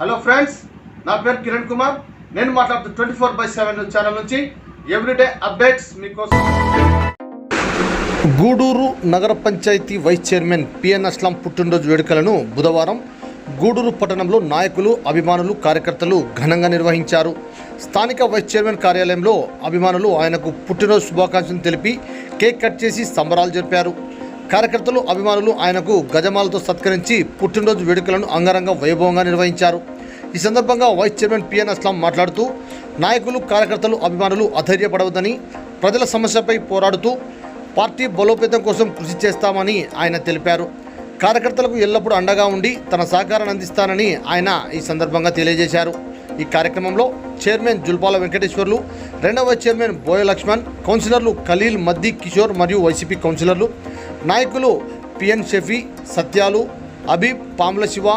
Hello friends నా పేరు కిరణ్ కుమార్. నేను మాట్లాడుతూ twenty four by seven channel నుంచి ఎవ్రీడే అప్డేట్స్ మీకోసం. గూడూరు నగర panchayat vice chairman PN Aslam పుట్టినరోజు వేడుకలను బుధవారం గూడూరు పట్టణంలో నాయకులు అభిమానులు కార్యకర్తలు ఘనంగా నిర్వహించారు. స్థానిక వైస్ చైర్మన్ కార్యాలయంలో అభిమానులు ఆయనకు పుట్టినరోజు శుభాకాంక్షలు తెలిపి కేక్ కట్ చేసి సంబరాలు జరిపారు. కార్యకర్తలు అభిమానులు ఆయనకు గజమాలతో సత్కరించి పుట్టినరోజు వేడుకలను అంగరంగ వైభవంగా నిర్వహించారు. ఈ సందర్భంగా వైస్ చైర్మన్ పిఎన్ అస్లాం మాట్లాడుతూ నాయకులు కార్యకర్తలు అభిమానులు అధైర్యపడవద్దని ప్రజల సమస్యపై పోరాడుతూ పార్టీ బలోపేతం కోసం కృషి చేస్తామని ఆయన తెలిపారు. కార్యకర్తలకు ఎల్లప్పుడూ అండగా ఉండి తన సహకారాన్ని అందిస్తానని ఆయన ఈ సందర్భంగా తెలియజేశారు. ఈ కార్యక్రమంలో చైర్మన్ జుల్పాల వెంకటేశ్వర్లు రెండవ చైర్మన్ బోయ లక్ష్మణ్ కౌన్సిలర్లు ఖలీల్ మద్ది కిషోర్ మరియు వైసీపీ కౌన్సిలర్లు నాయకులు పిఎన్ షఫీ సత్యాలు అబీబ్ పాముల శివ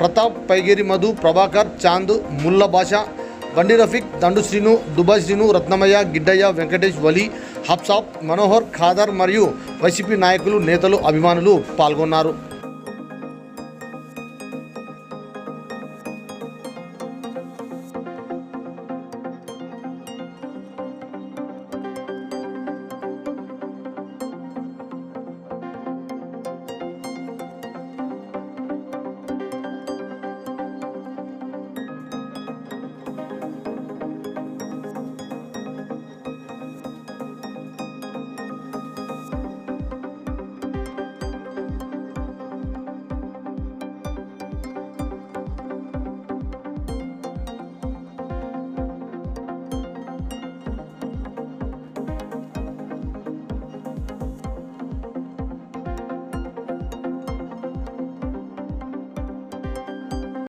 ప్రతాప్ పైగేరి మధు ప్రభాకర్ చాంద్ ముల్ల భాష బండి రఫీక్ దండు శ్రీను దుబాయ్ శ్రీను రత్నమయ్య గిడ్డయ్య వెంకటేష్ వలి హబ్సాబ్ మనోహర్ ఖాదర్ మరియు వైసీపీ నాయకులు నేతలు అభిమానులు పాల్గొన్నారు.